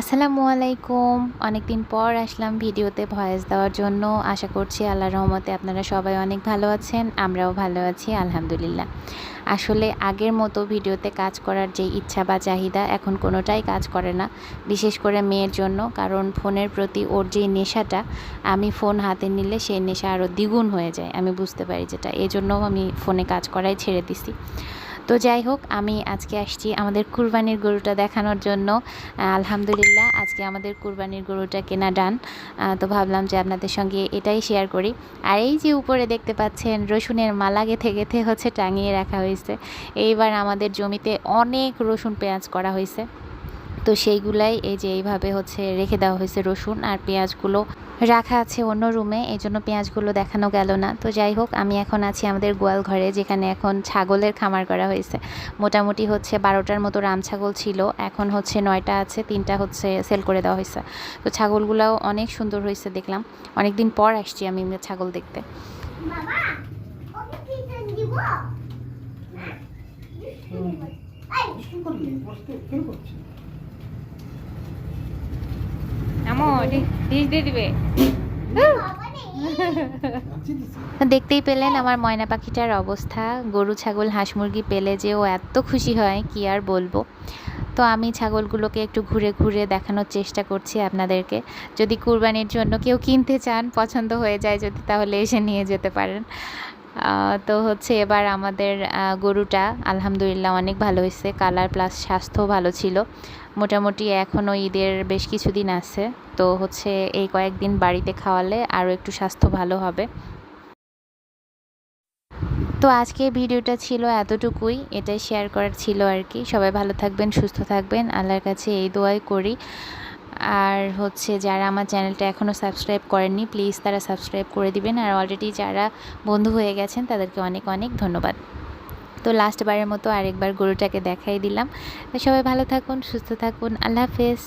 আসসালামু আলাইকুম। অনেকদিন পর আসলাম ভিডিওতে ভয়েস দেওয়ার জন্য। আশা করছি আল্লাহর রহমতে আপনারা সবাই অনেক ভালো আছেন, আমরাও ভালো আছি, আলহামদুলিল্লাহ। আসলে আগের মতো ভিডিওতে কাজ করার যে ইচ্ছা বা চাহিদা এখন কোনোটাই কাজ করে না, বিশেষ করে মেয়ের জন্য। কারণ ফোনের প্রতি ওর যে নেশাটা, আমি ফোন হাতে নিলে সেই নেশা আরও দ্বিগুণ হয়ে যায়। আমি বুঝতে পারি যেটা। এই জন্য আমি ফোনে কাজ করাই ছেড়ে দিছি। তো যাই হোক, আমি আজকে আসছি আমাদের কুরবানির গরুটা দেখানোর জন্য। আলহামদুলিল্লাহ, আজকে আমাদের কুরবানির গরুটা কেনা ডান। তো ভাবলাম যে আপনাদের সঙ্গে এটাই শেয়ার করি। আর এই যে উপরে দেখতে পাচ্ছেন, রসুনের মালা গেথে গেথে হচ্ছে টাঙিয়ে রাখা হয়েছে। এইবার আমাদের জমিতে অনেক রসুন পেঁয়াজ করা হয়েছে। তো সেইগুলাই এই যে এইভাবে হচ্ছে রেখে দেওয়া হয়েছে রসুন আর পেঁয়াজগুলো রাখা আছে অন্য রুমে এই জন্য পেঁয়াজগুলো দেখানো গেল না। তো যাই হোক আমি এখন আছি আমাদের গোয়াল ঘরে যেখানে এখন ছাগলের খামার করা হয়েছে। মোটামুটি হচ্ছে বারোটার মতো রাম ছাগল ছিল এখন হচ্ছে নয়টা আছে তিনটা হচ্ছে সেল করে দেওয়া হয়েছে। তো ছাগলগুলাও অনেক সুন্দর হয়েছে দেখলাম। অনেক দিন পর আসছি আমি ছাগল দেখতে। বাবা দিছি দেখতেই পেলেন আমার ময়না পাখিটার অবস্থা। গরু, ছাগল, হাঁস মুরগি পেলে যে ও এত খুশি হয়, কি আর বলব। তো আমি ছাগলগুলোকে একটু ঘুরে ঘুরে দেখানোর চেষ্টা করছি আপনাদেরকে। যদি কুরবানির জন্য কেউ কিনতে চান, পছন্দ হয়ে যায়, যদি তাহলে এসে নিয়ে যেতে পারেন। তো হচ্ছে এবার আমাদের গরুটা আলহামদুলিল্লাহ অনেক ভালো হয়েছে। কালার প্লাস স্বাস্থ্য ভালো ছিল। মোটামুটি এখনও ঈদের বেশ কিছুদিন আছে। তো হচ্ছে এই কয়েকদিন বাড়িতে খাওয়ালে আরও একটু স্বাস্থ্য ভালো হবে। তো আজকে ভিডিওটা ছিল এতটুকুই। এটাই শেয়ার করার ছিল আর কি। সবাই ভালো থাকবেন, সুস্থ থাকবেন। আল্লাহর কাছে এই দোয়াই করি। আর হচ্ছে যারা আমার চ্যানেলটা এখনও সাবস্ক্রাইব করেননি, প্লিজ তারা সাবস্ক্রাইব করে দিবেন। আর অলরেডি যারা বন্ধু হয়ে গেছেন, তাদেরকে অনেক অনেক ধন্যবাদ। তো লাস্টবারের মতো আরেকবার গরুটাকে দেখাই দিলাম। সবাই ভালো থাকুন, সুস্থ থাকুন, আল্লাহ হাফেজ।